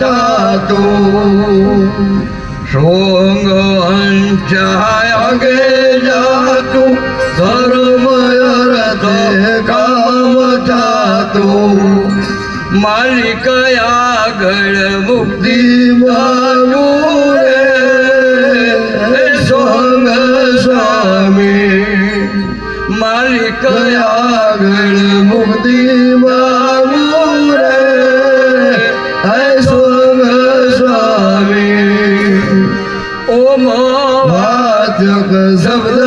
જાતું. સોંગ અંચાય ગે જાતું. ધર્મય રથે કામ જાતું માલિક આગળ મુક્તિ માગું રે સોંગ સ્વામી, માલિક આગળ મુક્તિ માગું વાચક શબ્દ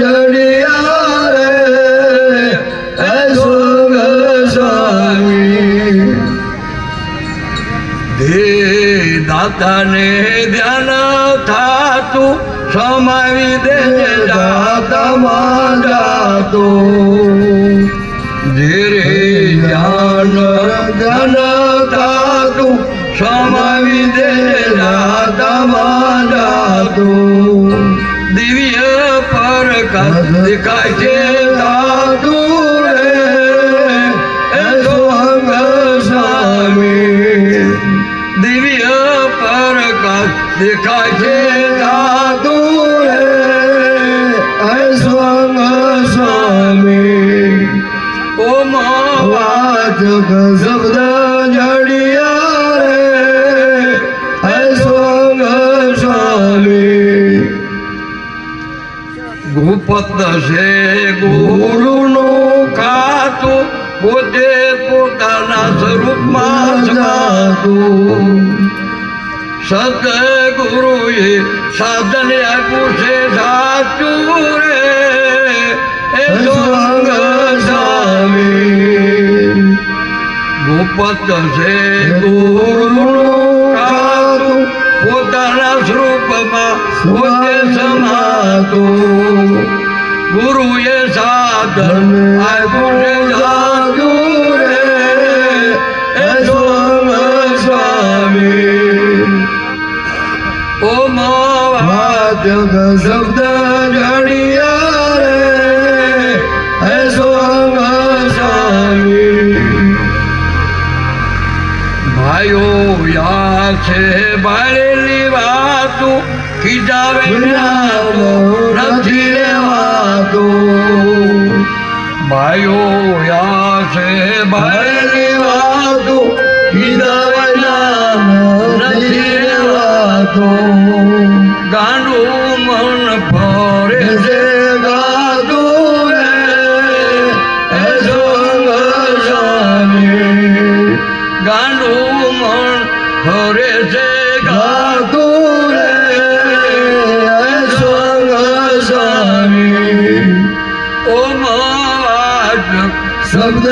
જડિયા રે હે સોંગ સ્વામી દે દાતાને ધ્યાન થાતું, સમાવી દે દાતા જાતું. ધીરે ધ્યાન ધ્યાન થાતું, સમાવી દે જાતું દિવ્ય પર દેખાય છે દાતું રે સોંગ સ્વામી દિવ્ય પ્રકાશ દેખાય છે દાદુ રે સ્વંગ સ્વામી ઓમ વાચક શબ્દ ગુપત છે ગુરુનું ખાતું પોતે પોતાના સ્વરૂપમાં જાતું સદગુરુએ સાધન આપ્યું છે સાચું રે એ સંગ સ્વામી ગુપત છે ગુરુનું ખાતું પોતાના સ્વરૂપમાં પોતે સમાતું. ગુરુએ સાધન આપ્યું છે સાચું રે એ સોંગ સ્વામી. ઓમ વાચક શબ્દ જડિયા રે હે સોંગ સ્વામી. ભાઈઓ યા છે બાળેલી વાતું કીધા નથી ભાઈઓ યા છે બાળેલી વાતું ખીજાવે નથી રેવાતું ગાંડું મન ફરે છે ગાંડું મન ફરે છે, ગાતું શબ્દ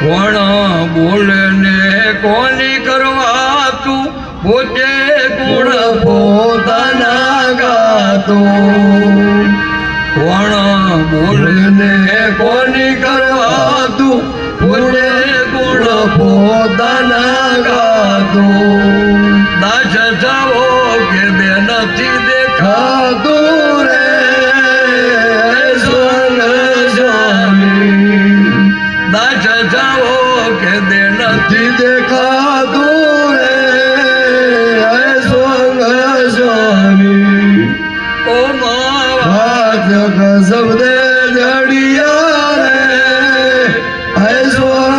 કોણ બોલે ને કોની કરવા તું પોતે ગુણ પોતાના ગાતું. કોણ બોલે ને કોની કરવા તું પોતે ગુણ પોતાના ગાતું. શબ્દ જડિયા રે હે સોંગ